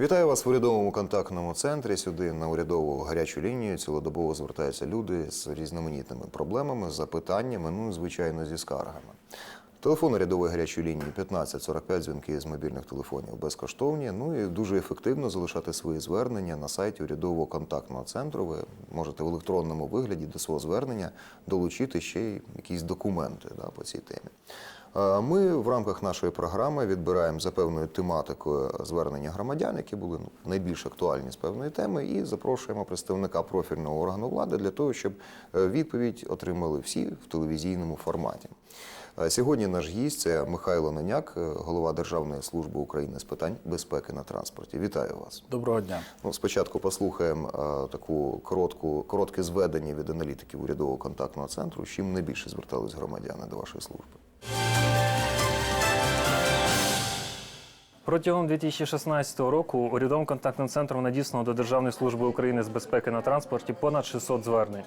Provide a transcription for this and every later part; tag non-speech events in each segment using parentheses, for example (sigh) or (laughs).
Вітаю вас в урядовому контактному центрі. Сюди на урядову гарячу лінію цілодобово звертаються люди з різноманітними проблемами, запитаннями, ну і звичайно зі скаргами. Телефон урядової гарячої лінії 15 45 дзвінки з мобільних телефонів безкоштовні. Ну і дуже ефективно залишати свої звернення на сайті урядового контактного центру. Ви можете в електронному вигляді до свого звернення долучити ще й якісь документи да, по цій темі. Е, Ми в рамках нашої програми відбираємо за певною тематикою звернення громадян, які були ну, найбільш актуальні з певної теми, і запрошуємо представника профільного органу влади для того, щоб е, відповідь отримали всі в телевізійному форматі. Е, Сьогодні наш гість це Михайло Наняк, голова Державної служби України з питань безпеки на транспорті. Вітаю вас. Доброго дня. Ну, спочатку послухаємо таку коротку, коротке зведення від аналітиків урядового контактного центру. з Чим найбільше звертались громадяни до вашої служби? Протягом 2016 року урядовим контактним центром надіслано до Державної служби України з безпеки на транспорті понад 600 звернень.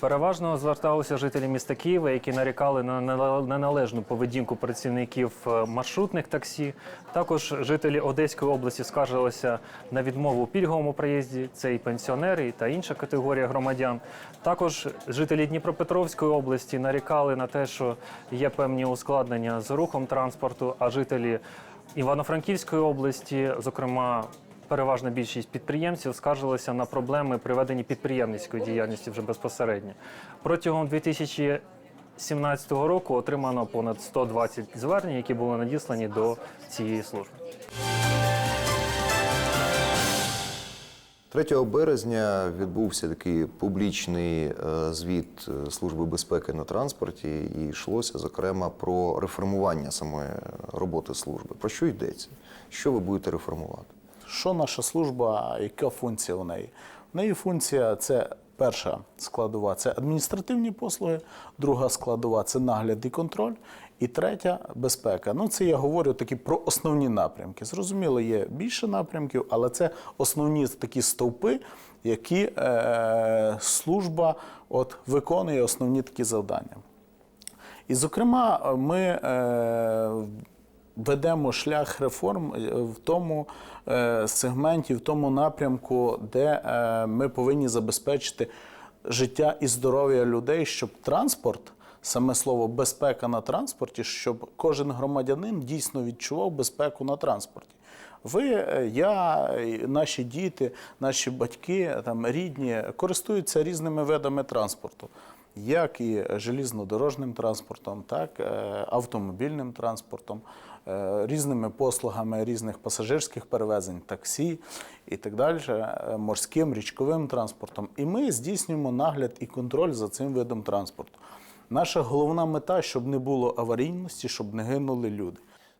Переважно зверталися жителі міста Києва, які нарікали на неналежну поведінку працівників е, маршрутних таксі. Також жителі Одеської області скаржилися на відмову у пільговому проїзді. Це і пенсіонери, та інша категорія громадян. Також жителі Дніпропетровської області нарікали на те, що є певні ускладнення з рухом транспорту, а жителі Івано-Франківської області, зокрема. Переважна більшість підприємців скаржилися на проблеми при веденні підприємницької діяльності вже безпосередньо. Протягом 2017 року отримано понад 120 звернень, які були надіслані до цієї служби. 3 березня відбувся такий публічний е, звіт е, Служби безпеки на транспорті, і йшлося зокрема про реформування самої роботи служби. Про що йдеться? Що ви будете реформувати? Що наша служба, яка функція у неї? У неї функція це перша складова це адміністративні послуги, друга складова це нагляд і контроль, і третя безпека. Ну, це я говорю такі про основні напрямки. Зрозуміло, є більше напрямків, але це основні такі стовпи, які е, служба от, виконує основні такі завдання. І, зокрема, ми е, ведемо шлях реформ е, в тому е, сегменті, в тому напрямку, де е, ми повинні забезпечити життя і здоров'я людей, щоб транспорт. Саме слово безпека на транспорті, щоб кожен громадянин дійсно відчував безпеку на транспорті. Ви, я, наші діти, наші батьки, там рідні користуються різними видами транспорту, як і желізнодорожним транспортом, так е, автомобільним транспортом, е, різними послугами різних пасажирських перевезень, таксі і так далі, е, морським річковим транспортом. І ми здійснюємо нагляд і контроль за цим видом транспорту. Наша головна мета, щоб не було аварійності, щоб не гинули люди.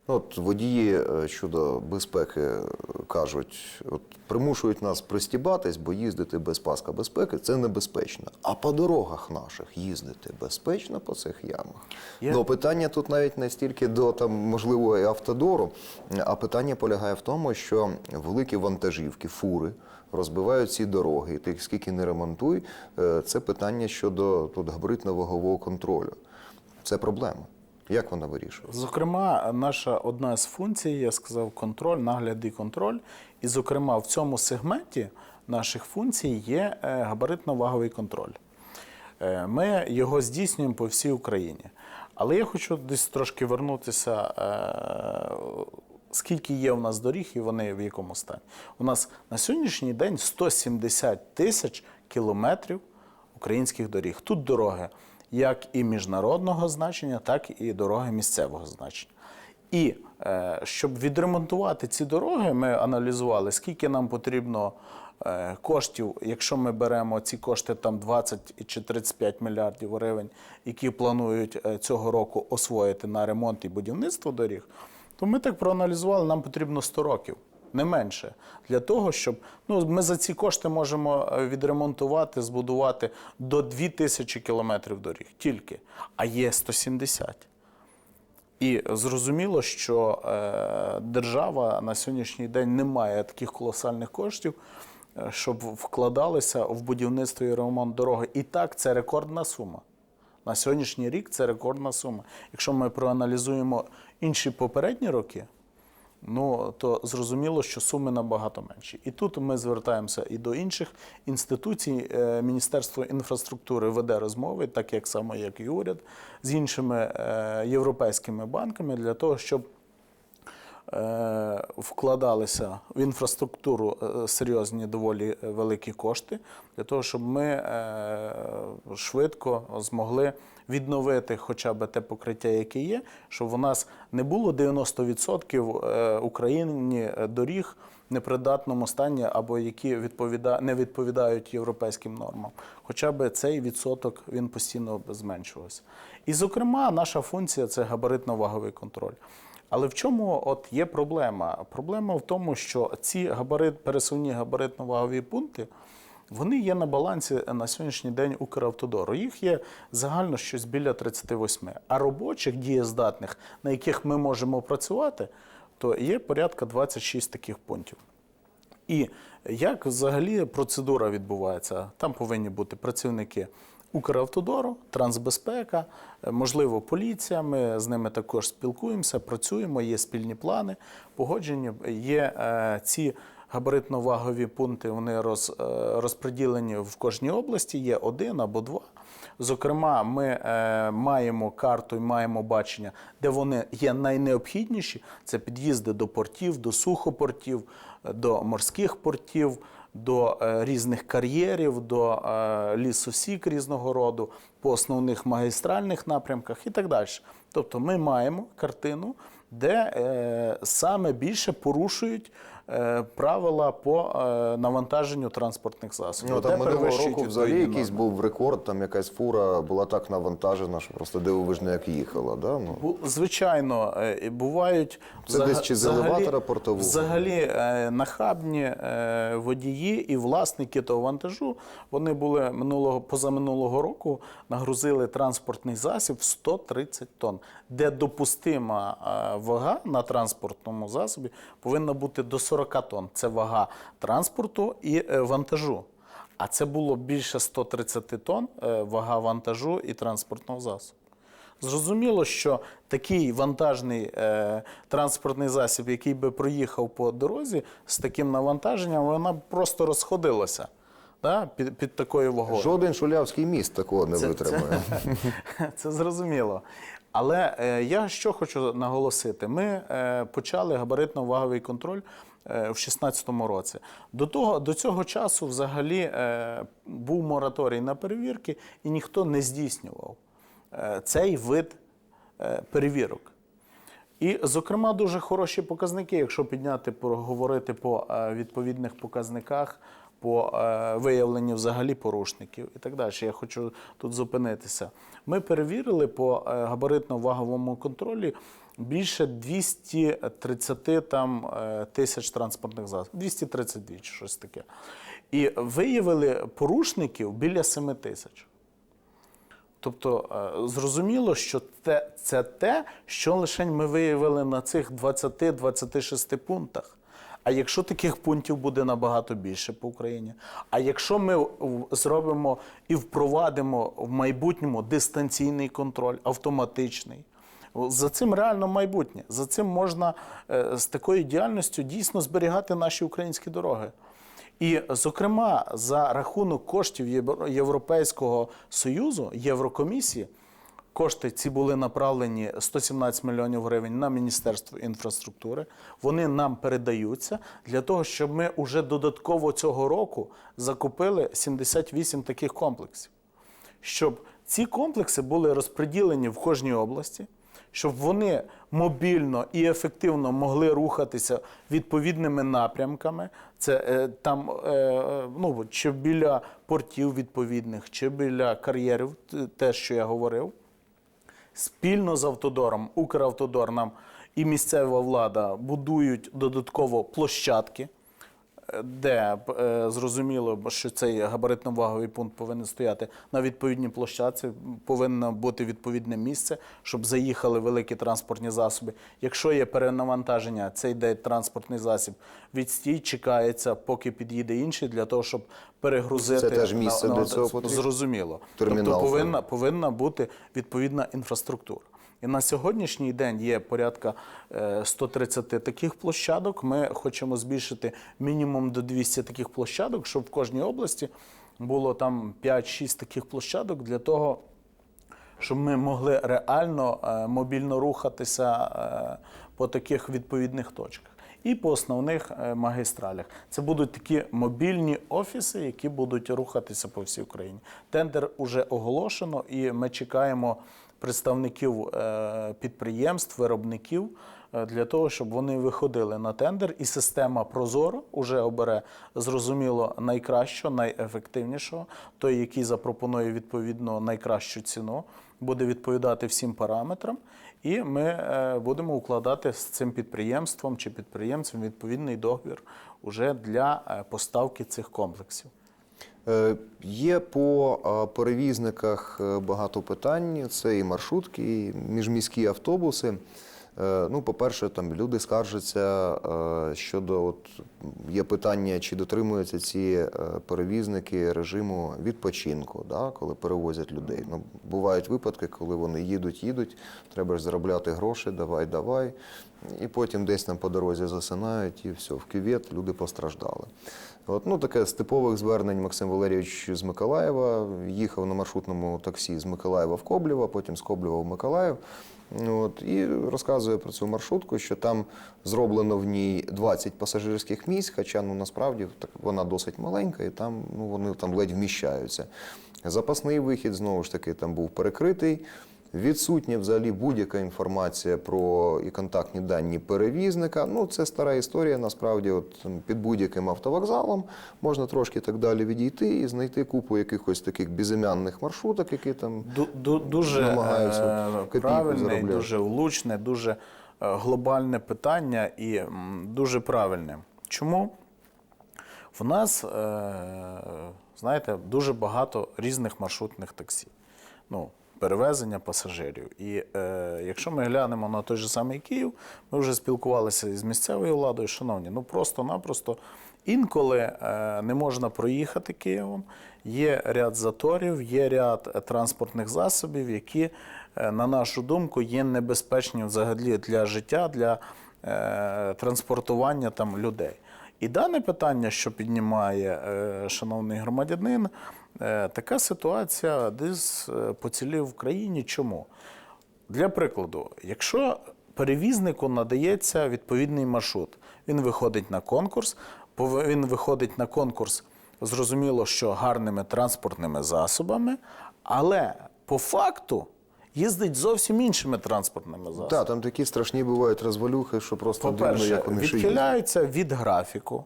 Ну, От водії е, щодо безпеки е, кажуть, от примушують нас пристібатись, бо їздити без паска безпеки це небезпечно. А по дорогах наших їздити безпечно по цих ямах. Я- Ну питання тут навіть не стільки до там можливо і автодору, а питання полягає в тому, що великі вантажівки, фури. Розбивають ці дороги, і ти скільки не ремонтуй, е, це питання щодо тут габаритно-вагового контролю. Це проблема. Як вона вирішується? Зокрема, наша одна з функцій, я сказав, контроль, нагляд і контроль. І, зокрема, в цьому сегменті наших функцій є е, габаритно-ваговий контроль. Е, Ми його здійснюємо по всій Україні. Але я хочу десь трошки вернутися, е, скільки є у нас доріг і вони в якому стані. У нас на сьогоднішній день 170 тисяч кілометрів українських доріг. Тут дороги як і міжнародного значення, так і дороги місцевого значення. І е, щоб відремонтувати ці дороги, ми аналізували, скільки нам потрібно е, коштів, якщо ми беремо ці кошти там 20 чи 35 мільярдів гривень, які планують е, цього року освоїти на ремонт і будівництво доріг, то ми так проаналізували, нам потрібно 100 років. Не менше для того, щоб ну ми за ці кошти можемо е, відремонтувати, збудувати до 2000 кілометрів доріг тільки, а є 170. І зрозуміло, що е, держава на сьогоднішній день не має таких колосальних коштів, е, щоб вкладалися в будівництво і ремонт дороги. І так, це рекордна сума. На сьогоднішній рік це рекордна сума. Якщо ми проаналізуємо інші попередні роки, ну то зрозуміло, що суми набагато менші. І тут ми звертаємося і до інших інституцій. Е, Міністерство інфраструктури веде розмови, так як само як і уряд, з іншими е, європейськими банками для того, щоб вкладалися в інфраструктуру е, серйозні доволі е, великі кошти для того, щоб ми е, швидко змогли відновити хоча б те покриття, яке є, щоб у нас не було 90% е, Україні е, доріг в непридатному стані або які відповіда... не відповідають європейським нормам. Хоча б цей відсоток він постійно зменшувався. І, зокрема, наша функція це габаритно-ваговий контроль. Але в чому от є проблема? Проблема в тому, що ці габарит, пересувні габаритно-вагові пункти, вони є на балансі на сьогоднішній день Укравтодору. Їх є загально щось біля 38. А робочих дієздатних, на яких ми можемо працювати, то є порядка 26 таких пунктів. І як взагалі процедура відбувається? Там повинні бути працівники Укравтодору, трансбезпека, е, можливо, поліція. Ми з ними також спілкуємося, працюємо, є спільні плани, погоджені. Є е, ці габаритно-вагові пункти, вони роз, е, розподілені в кожній області, є один або два. Зокрема, ми е, маємо карту і маємо бачення, де вони є найнеобхідніші. Це під'їзди до портів, до сухопортів, е, до морських портів, до е, різних кар'єрів, до е, лісосік різного роду, по основних магістральних напрямках і так далі. Тобто ми маємо картину, де е, саме більше порушують правила по е, навантаженню транспортних засобів. Ну, там минулого року взагалі якийсь був рекорд, там якась фура була так навантажена, що просто дивовижно як їхала. Да? Ну. Звичайно, е, і бувають Це взага- десь чи з елеватора портового? Взагалі е, нахабні е, водії і власники того вантажу. Вони були минулого позаминулого року, нагрузили транспортний засіб в 130 тонн, де допустима е, вага на транспортному засобі повинна бути до 40 тонн. Це вага транспорту і е, вантажу. А це було більше 130 тонн е, вага вантажу і транспортного засобу. Зрозуміло, що такий вантажний е, транспортний засіб, який би проїхав по дорозі з таким навантаженням, вона б просто розходилася да, під, під такою вагою. Жоден шулявський міст такого не витримає. (laughs) Це зрозуміло. Але е, я що хочу наголосити: ми е, почали габаритно-ваговий контроль в 2016 році. До, того, до цього часу взагалі е, був мораторій на перевірки, і ніхто не здійснював е, цей вид е, перевірок. І, зокрема, дуже хороші показники, якщо підняти, поговорити по е, відповідних показниках, по е, виявленню взагалі порушників і так далі. Я хочу тут зупинитися. Ми перевірили по е, габаритно-ваговому контролі більше 230 там, е, тисяч транспортних засобів, 232 чи щось таке. І виявили порушників біля 7 тисяч. Тобто е, зрозуміло, що те, це те, що лише ми виявили на цих 20-26 пунктах. А якщо таких пунктів буде набагато більше по Україні, а якщо ми зробимо і впровадимо в майбутньому дистанційний контроль, автоматичний, за цим реально майбутнє. За цим можна е, з такою діяльністю дійсно зберігати наші українські дороги. І, зокрема, за рахунок коштів Європейського Союзу, Єврокомісії, кошти ці були направлені 117 мільйонів гривень на Міністерство інфраструктури. Вони нам передаються для того, щоб ми уже додатково цього року закупили 78 таких комплексів щоб ці комплекси були розподілені в кожній області, щоб вони мобільно і ефективно могли рухатися відповідними напрямками. Це е, там е, ну, чи біля портів відповідних, чи біля кар'єрів, те, що я говорив. Спільно з автодором, Укравтодор нам і місцева влада будують додатково площадки, де е, зрозуміло, що цей габаритно-ваговий пункт повинен стояти на відповідній площадці, повинно бути відповідне місце, щоб заїхали великі транспортні засоби. Якщо є перенавантаження, цей йде транспортний засіб відстій, чекається, поки під'їде інший, для того, щоб перегрузити Це теж місце для цього потрібно? Зрозуміло. Термінал тобто повинна, повинна бути відповідна інфраструктура. І на сьогоднішній день є порядка е, 130 таких площадок. Ми хочемо збільшити мінімум до 200 таких площадок, щоб в кожній області було там 5-6 таких площадок для того, щоб ми могли реально е, мобільно рухатися е, по таких відповідних точках. І по основних е, магістралях. Це будуть такі мобільні офіси, які будуть рухатися по всій Україні. Тендер уже оголошено, і ми чекаємо представників е, підприємств, виробників е, для того, щоб вони виходили на тендер. І система Прозоро вже обере зрозуміло найкращого, найефективнішого, той, який запропонує відповідно найкращу ціну, буде відповідати всім параметрам. І ми е, будемо укладати з цим підприємством чи підприємцем відповідний договір уже для поставки цих комплексів. Е, Є по е, перевізниках е, багато питань. Це і маршрутки, і міжміські автобуси. Ну, по-перше, там люди скаржаться щодо от є питання, чи дотримуються ці перевізники режиму відпочинку, да, коли перевозять людей. Ну, бувають випадки, коли вони їдуть, їдуть, треба ж заробляти гроші, давай, давай. І потім десь там по дорозі засинають, і все, в кювет люди постраждали. От, ну, таке з типових звернень Максим Валерійович з Миколаєва їхав на маршрутному таксі з Миколаєва в Коблєва, потім з Коблєва в Миколаїв. От, і розказує про цю маршрутку, що там зроблено в ній 20 пасажирських місць, хоча ну, насправді так, вона досить маленька, і там ну, вони там ледь вміщаються. Запасний вихід знову ж таки там був перекритий. Відсутня взагалі будь-яка інформація про і контактні дані перевізника. Ну, це стара історія. Насправді, от під будь-яким автовокзалом можна трошки так далі відійти і знайти купу якихось таких безім'янних маршруток, які там Ду- ду- Дуже Намагаються е, правильне, дуже влучне, дуже е, глобальне питання і дуже правильне. Чому? В нас, е, знаєте, дуже багато різних маршрутних таксі. Ну, перевезення пасажирів. І е, якщо ми глянемо на той же самий Київ, ми вже спілкувалися із місцевою владою, шановні, ну просто-напросто інколи е, не можна проїхати Києвом. Є ряд заторів, є ряд е, транспортних засобів, які, е, на нашу думку, є небезпечні взагалі для життя, для е, транспортування там людей. І дане питання, що піднімає е, шановний громадянин, така ситуація десь е, по цілій Україні. Чому? Для прикладу, якщо перевізнику надається відповідний маршрут, він виходить на конкурс, він виходить на конкурс, зрозуміло, що гарними транспортними засобами, але по факту їздить зовсім іншими транспортними засобами. Так, там такі страшні бувають розвалюхи, що просто дивно, як вони відхиляються від графіку,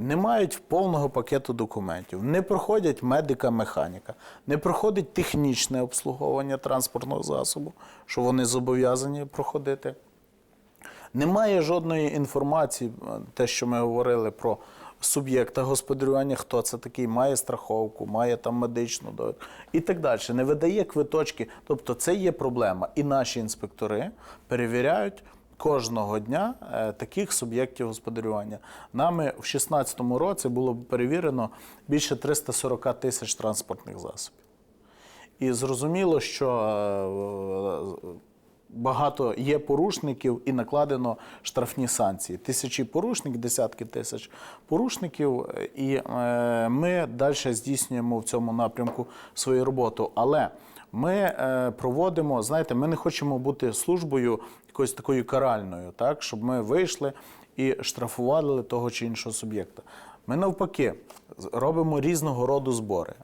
не мають повного пакету документів, не проходять медика-механіка, не проходить технічне обслуговування транспортного засобу, що вони зобов'язані проходити. Немає жодної інформації, е, те, що ми говорили про суб'єкта господарювання, хто це такий, має страховку, має там медичну довідку і так далі. Не видає квиточки. Тобто це є проблема. І наші інспектори перевіряють кожного дня е, таких суб'єктів господарювання. Нами в 2016 році було перевірено більше 340 тисяч транспортних засобів. І зрозуміло, що е, багато є порушників і накладено штрафні санкції. Тисячі порушників, десятки тисяч порушників, е, і ми далі здійснюємо в цьому напрямку свою роботу. Але ми е, проводимо, знаєте, ми не хочемо бути службою якоюсь такою каральною, так, щоб ми вийшли і штрафували того чи іншого суб'єкта. Ми навпаки робимо різного роду збори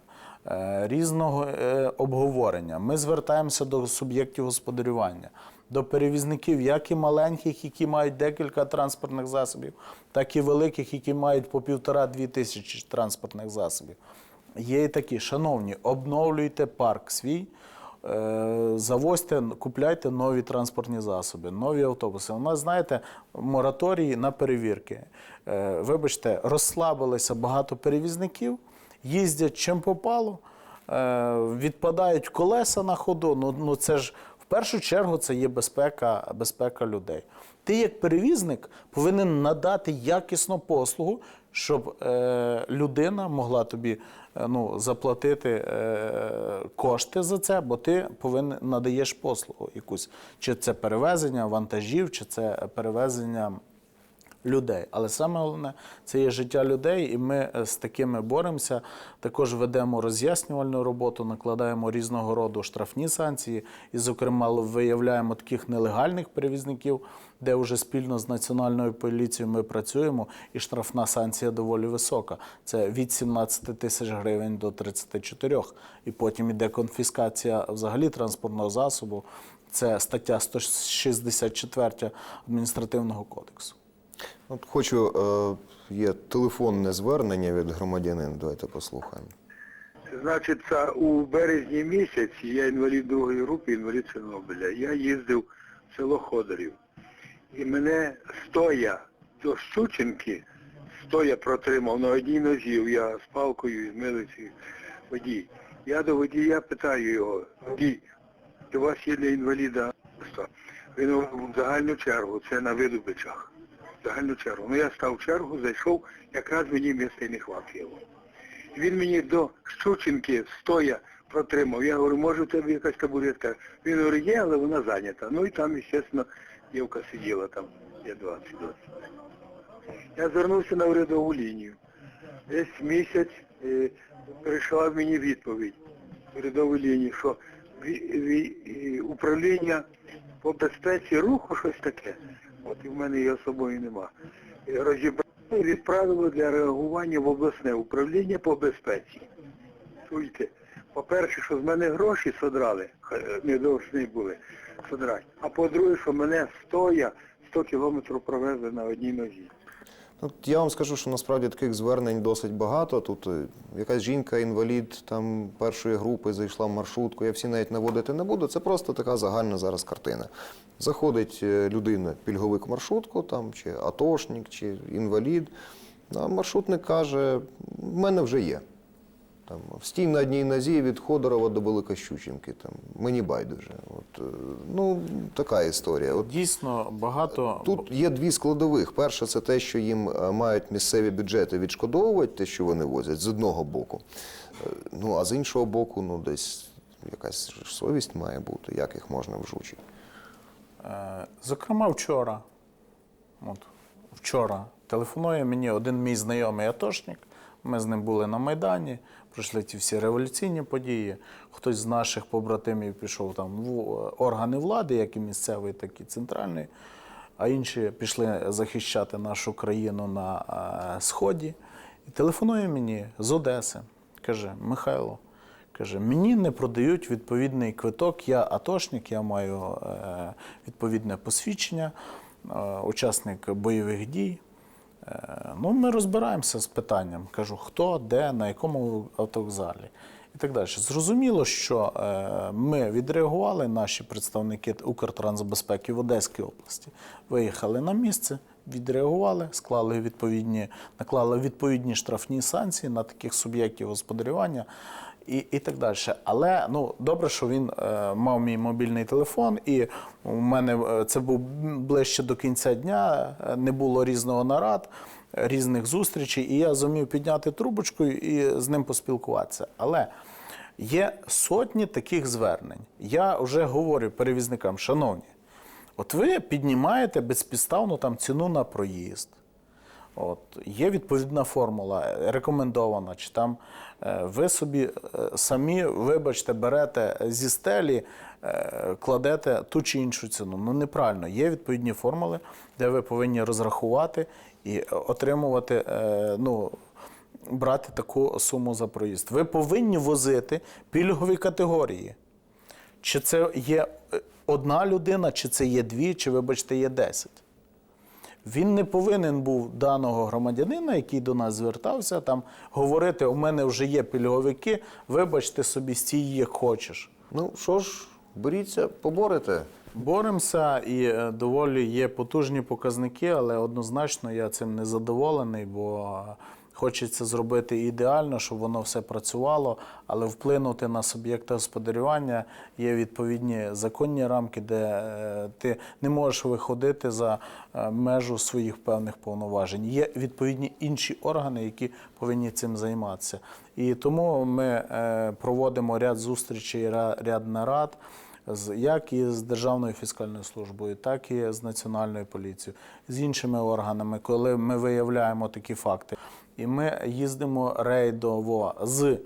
е, різного е, обговорення. Ми звертаємося до суб'єктів господарювання, до перевізників, як і маленьких, які мають декілька транспортних засобів, так і великих, які мають по півтора-дві тисячі транспортних засобів. Є і такі, шановні, обновлюйте парк свій. е, Завозьте, купляйте нові транспортні засоби, нові автобуси. У нас, знаєте, мораторії на перевірки. Е, Вибачте, розслабилися багато перевізників, їздять чим попало, е, відпадають колеса на ходу. Ну, ну це ж першу чергу це є безпека, безпека людей. Ти, як перевізник, повинен надати якісну послугу, щоб е, людина могла тобі е, ну, заплатити е, кошти за це, бо ти повинен надаєш послугу якусь. Чи це перевезення вантажів, чи це перевезення людей. Але саме головне це є життя людей, і ми е, з такими боремося. Також ведемо роз'яснювальну роботу, накладаємо різного роду штрафні санкції, і, зокрема, виявляємо таких нелегальних перевізників, де вже спільно з національною поліцією ми працюємо, і штрафна санкція доволі висока. Це від 17 тисяч гривень до 34. І потім іде конфіскація взагалі транспортного засобу. Це стаття 164 адміністративного кодексу. От хочу, е, є телефонне звернення від громадянина. Давайте послухаємо. Значить, у березні місяці я інвалід другої групи, інвалід Чорнобиля. Я їздив в село Ходорів. І мене стоя до Щучинки, стоя протримав на одній нозі, я з палкою з милиці водій. Я до водія питаю його, водій, у вас є для інваліда? Він в загальну чергу, це на видобичах. В загальну чергу. Ну я став в чергу, зайшов, якраз мені місця й не хватило. Він мені до Щучинки стоя протримав. Я говорю, може у тебе якась табуретка? Він говорить, є, але вона зайнята. Ну і там, звісно, дівка сиділа там, є 20 20. Я звернувся на урядову лінію. Десь місяць е, прийшла мені відповідь урядової лінії, що е, управління по безпеці руху щось таке. От і в мене її особою собою нема. Е, Розібрали відправили для реагування в обласне управління по безпеці. Чуєте, по-перше, що з мене гроші содрали, не довжні були содрати. А по-друге, що мене стоя 100 кілометрів провезли на одній нозі. От я вам скажу, що насправді таких звернень досить багато. Тут е, якась жінка, інвалід там першої групи зайшла в маршрутку. Я всі навіть наводити не буду. Це просто така загальна зараз картина. Заходить е, людина, пільговик маршрутку, там чи атошник, чи інвалід. А маршрутник каже: в мене вже є. Там стій на одній нозі від Ходорова до Великощучинки. Там мені байдуже. От е, ну така історія. От Дійсно, багато Тут є дві складових. Перше, це те, що їм е, мають місцеві бюджети відшкодовувати, те, що вони возять, з одного боку. Е, Ну а з іншого боку, ну десь якась совість має бути, як їх можна вжучити. Зокрема, вчора, от, вчора телефонує мені один мій знайомий атошник. Ми з ним були на Майдані, пройшли ті всі революційні події. Хтось з наших побратимів пішов там в органи влади, як і місцевої, так і центральної, а інші пішли захищати нашу країну на е, Сході. І телефонує мені з Одеси. Каже, Михайло, Каже, мені не продають відповідний квиток, я атошник, я маю е, відповідне посвідчення, е, учасник бойових дій. Е, ну, ми розбираємося з питанням. Кажу, хто, де, на якому автовокзалі і так далі. Зрозуміло, що е, ми відреагували, наші представники Укртрансбезпеки в Одеській області виїхали на місце, відреагували, склали відповідні, наклали відповідні штрафні санкції на таких суб'єктів господарювання і, і так далі. Але ну добре, що він е, мав мій мобільний телефон, і у мене е, це був ближче до кінця дня, е, не було різного нарад, різних зустрічей, і я зумів підняти трубочку і з ним поспілкуватися. Але є сотні таких звернень. Я вже говорю перевізникам, шановні, от ви піднімаєте безпідставно там ціну на проїзд. От, є відповідна формула, е, рекомендована, чи там е, ви собі е, самі, вибачте, берете зі стелі, кладете ту чи іншу ціну. Ну неправильно. Є відповідні формули, де ви повинні розрахувати і отримувати, ну, брати таку суму за проїзд. Ви повинні возити пільгові категорії. Чи це є одна людина, чи це є дві, чи, вибачте, є десять. Він не повинен був даного громадянина, який до нас звертався, там говорити: у мене вже є пільговики, вибачте собі, стій як хочеш. Ну що ж, боріться, поборете. Боремося і е, доволі є потужні показники, але однозначно я цим не задоволений, бо Хочеться зробити ідеально, щоб воно все працювало, але вплинути на суб'єкта господарювання є відповідні законні рамки, де е, ти не можеш виходити за е, межу своїх певних повноважень. Є відповідні інші органи, які повинні цим займатися. І тому ми е, проводимо ряд зустрічей, ряд нарад з як і з Державною фіскальною службою, так і з Національною поліцією, з іншими органами, коли ми виявляємо такі факти. І ми їздимо рейдово з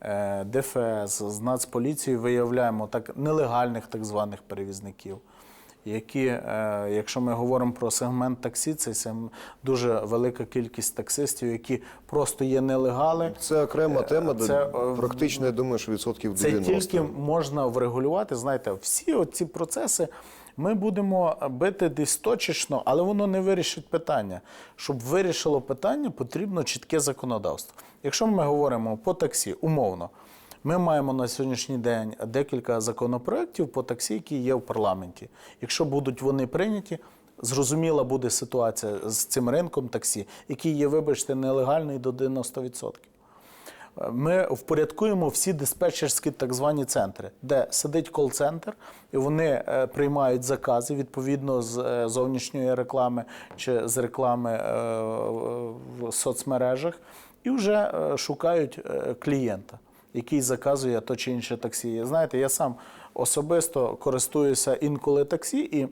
е, ДФС, з Нацполіцією, виявляємо так нелегальних так званих перевізників. Які, е, якщо ми говоримо про сегмент таксі, це дуже велика кількість таксистів, які просто є нелегали. Це окрема тема, де це, е, практично, я думаю, що відсотків Це 90. тільки можна врегулювати. Знаєте, всі ці процеси ми будемо бити десь точечно, але воно не вирішить питання. Щоб вирішило питання, потрібно чітке законодавство. Якщо ми говоримо по таксі, умовно, ми маємо на сьогоднішній день декілька законопроєктів по таксі, які є в парламенті. Якщо будуть вони прийняті, зрозуміла буде ситуація з цим ринком таксі, який є, вибачте, нелегальний до 90%. Ми впорядкуємо всі диспетчерські так звані центри, де сидить кол-центр, і вони е, приймають закази відповідно з е, зовнішньої реклами чи з реклами е, в соцмережах, і вже шукають клієнта, який заказує то чи інше таксі. Знаєте, я сам особисто користуюся інколи таксі і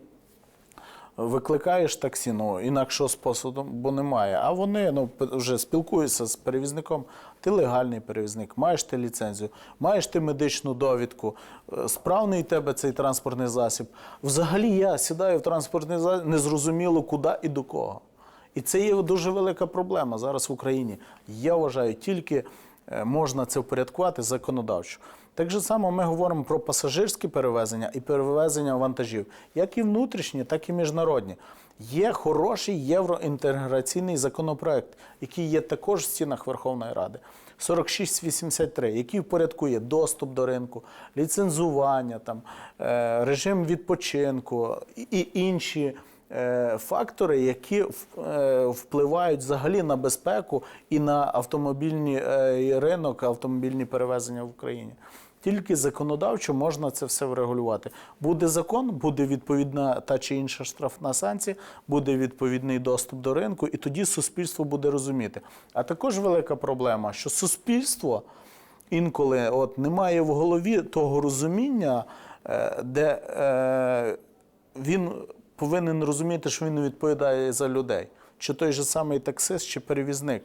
викликаєш таксі, ну інакшого способу бо немає. А вони ну, вже спілкуються з перевізником. Ти легальний перевізник, маєш ти ліцензію, маєш ти медичну довідку, е, справний тебе цей транспортний засіб. Взагалі я сідаю в транспортний засіб, незрозуміло куди і до кого. І це є дуже велика проблема зараз в Україні. Я вважаю, тільки е, можна це впорядкувати законодавчо. Так же само ми говоримо про пасажирські перевезення і перевезення вантажів, як і внутрішні, так і міжнародні. Є хороший євроінтеграційний законопроект, який є також в стінах Верховної Ради. 4683, який впорядкує доступ до ринку, ліцензування, там, е, режим відпочинку і- інші е, фактори, які е, впливають взагалі на безпеку і на автомобільний ринок, автомобільні перевезення в Україні. Тільки законодавчо можна це все врегулювати. Буде закон, буде відповідна та чи інша штрафна санкція, буде відповідний доступ до ринку, і тоді суспільство буде розуміти. А також велика проблема, що суспільство інколи от немає в голові того розуміння, е, де е, він повинен розуміти, що він відповідає за людей. Чи той же самий таксист, чи перевізник,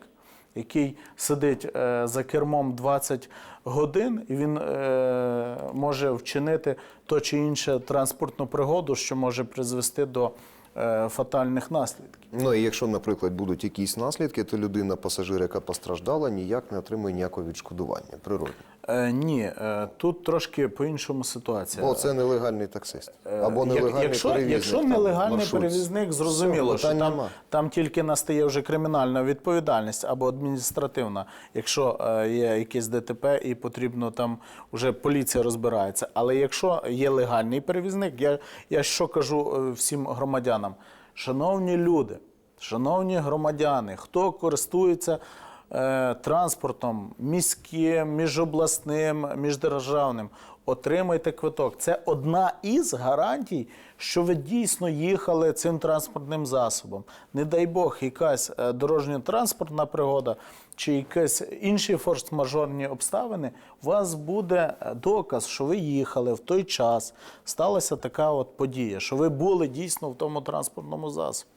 який сидить е, за кермом 20 годин, і він е, може вчинити то чи інше транспортну пригоду, що може призвести до е, фатальних наслідків. Ну і якщо, наприклад, будуть якісь наслідки, то людина, пасажир, яка постраждала, ніяк не отримує ніякого відшкодування природне. Е, ні, е, тут трошки по-іншому ситуація. Бо це нелегальний таксист. Або Е, Як- нелегальний якщо, перевізник. Якщо там, нелегальний маршрут. перевізник, Все, зрозуміло, що питань там, нема. там тільки настає вже кримінальна відповідальність або адміністративна, якщо е, є якесь ДТП і потрібно там вже поліція розбирається. Але якщо є легальний перевізник, я, я що кажу е, всім громадянам, шановні люди, шановні громадяни, хто користується транспортом міським, міжобласним, міждержавним. Отримайте квиток. Це одна із гарантій, що ви дійсно їхали цим транспортним засобом. Не дай Бог, якась е, дорожньо-транспортна пригода чи якісь інші форс-мажорні обставини, у вас буде е, доказ, що ви їхали в той час. Сталася така от подія, що ви були дійсно в тому транспортному засобі.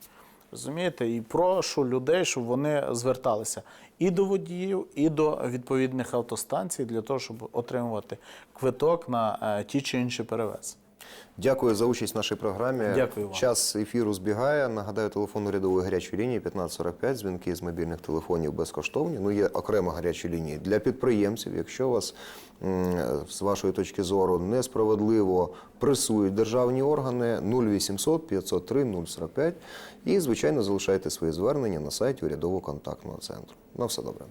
Розумієте? І прошу людей, щоб вони зверталися і до водіїв, і до відповідних автостанцій для того, щоб отримувати квиток на е, ті чи інші перевезення. Дякую за участь в нашій програмі. Дякую вам. Час ефіру збігає. Нагадаю, телефон урядової гарячої лінії 1545, дзвінки з мобільних телефонів безкоштовні. Ну, є окрема гаряча лінія для підприємців. Якщо вас з вашої точки зору несправедливо пресують державні органи 0800 503 045 і, звичайно, залишайте свої звернення на сайті урядово контактного центру. На все добре.